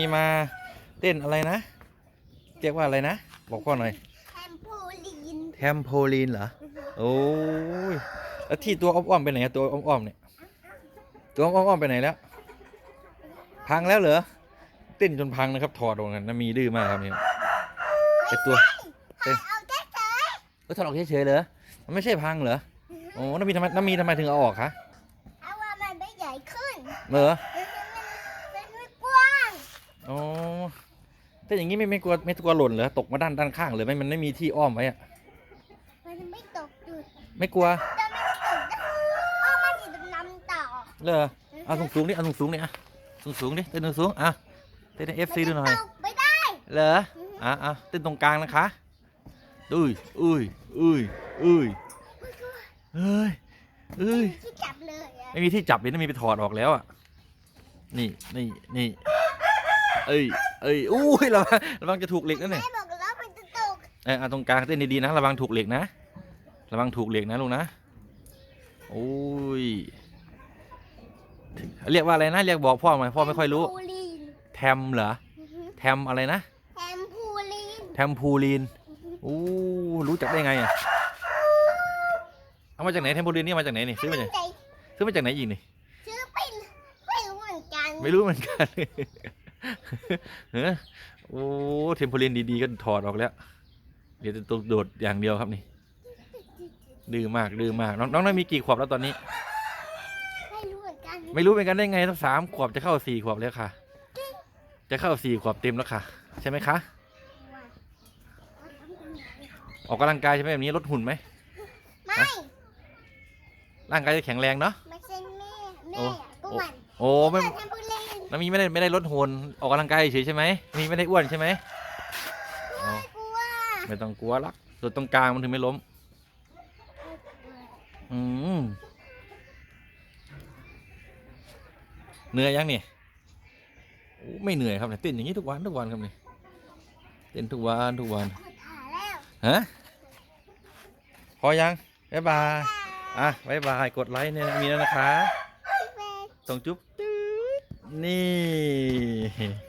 มีมาเต้นอะไรนะ เรียกว่าอะไรนะ บอกพ่อหน่อย แทมโพลีนแทมโพลีนเหรอ โอ้ยแล้วที่ตัวอ้อมๆไปไหนอะตัวอ้อมๆเนี่ย ตัวอ้อมๆไปไหนแล้ว พังแล้วเหรอ เต้นจนพังนะครับ ถอดออกกันนะมีดื้อมากครับนี่ไอตัวถ่ายเอาแค่เฉยก็ถอดออกเฉยๆเหรอ มันไม่ใช่พังเหรอ โอ้น้ำมีทำไมน้ำมีทำไมถึงเอาออกคะเอาว่ามันไม่ใหญ่ขึ้น เหรอ มันไม่กว้าง อ๋อ แต่อย่างนี้ไม่ไม่กลัวไม่กลัวหล่นเหรอตกมาด้านด้านข้างเลยไหมมันไม่มีที่อ้อมไว้อะมันไม่ตกจุดไม่กลัวจะไม่ตกนะเอามันจะนำต่อเหรอเอาสูงสูงๆดิเอาสูงสูงๆดิอะสูงสูงๆดิเต้นสูงสูงๆอะเต้นในเอฟซีดูหน่อยตกไม่ได้เหรออะอะเต้นตรงกลางนะคะอุ้ยอุ้ยอุ้ยอุ้ยเฮ้ยเฮ้ยที่จับเลยอะไม่มีที่จับเลยนะมีไปถอดออกแล้วอะนี่นี่นี่เอ้ย เอ้ยอุ้ยระวังระวังจะถูกเหล็กนั่นเนี่ยแม่บอกแล้วมันจะตกเออเอาตรงกลางเต้นดีๆนะระวังถูกเหล็กนะ ระวังถูกเหล็กนะลูกนะโอ้ยเรียกว่าอะไรนะเรียกบอกพ่อไหมพ่อไม่ค่อยรู้ แทมโพลีนแทมเหรอแทมอะไรนะ แทมโพลีนแทมพูลีนอู้รู้จักได้ไงอะ เอามาจากไหนแทมพูลีนนี่มาจากไหนนี่ซื้อมาจากใจซื้อมาจากไหนอีกนี่ ซื้อไปไม่รู้เหมือนกัน ไม่รู้เหมือนกัน เฮ้อโอ้เทมพูลีนดีๆก็ถอดออกแล้ว เดี๋ยวจะตกโดดอย่างเดียวครับนี่ดื้อมากดื้อมากน้องน้องน้อยมีกี่ขวบแล้วตอนนี้ ไม่รู้เหมือนกันไม่รู้เป็นกันได้ไงตั้งสามขวบจะเข้าสี่ขวบแล้วค่ะ จะเข้าสี่ขวบเต็มแล้วค่ะ ใช่ไหมคะ ออกกำลังกายใช่ไหมแบบนี้ลดหุ่นไหมไม่ร่างกายจะแข็งแรงเนาะไม่ใช่แม่แม่โอ้ก็หวันโอ้ไม่ เปิดแทมโพลี นน้ำมีไม่ได้ไม่ได้ลดหุ่นออกกำลังกายเฉยใช่ไหมมีไม่ได้อ้วนใช่ไหมอ๋อไม่กลัวไม่ต้องกลัวหรอกตัวตรงกลางมันถึงไม่ล้ม อืมเหนื่อยยังนี่โอ้ไม่เหนื่อยครับเนี่ยเต้นอย่างนี้ทุกวันทุกวันครับนี่เต้นทุกวันทุกวันถ่ายแล้วฮะพอยังบ๊ายบายอะบ๊ายบายกดไลค์เนี่ยมีแล้วนะคะแม่ส่งจุ๊บตึ๊ด นี่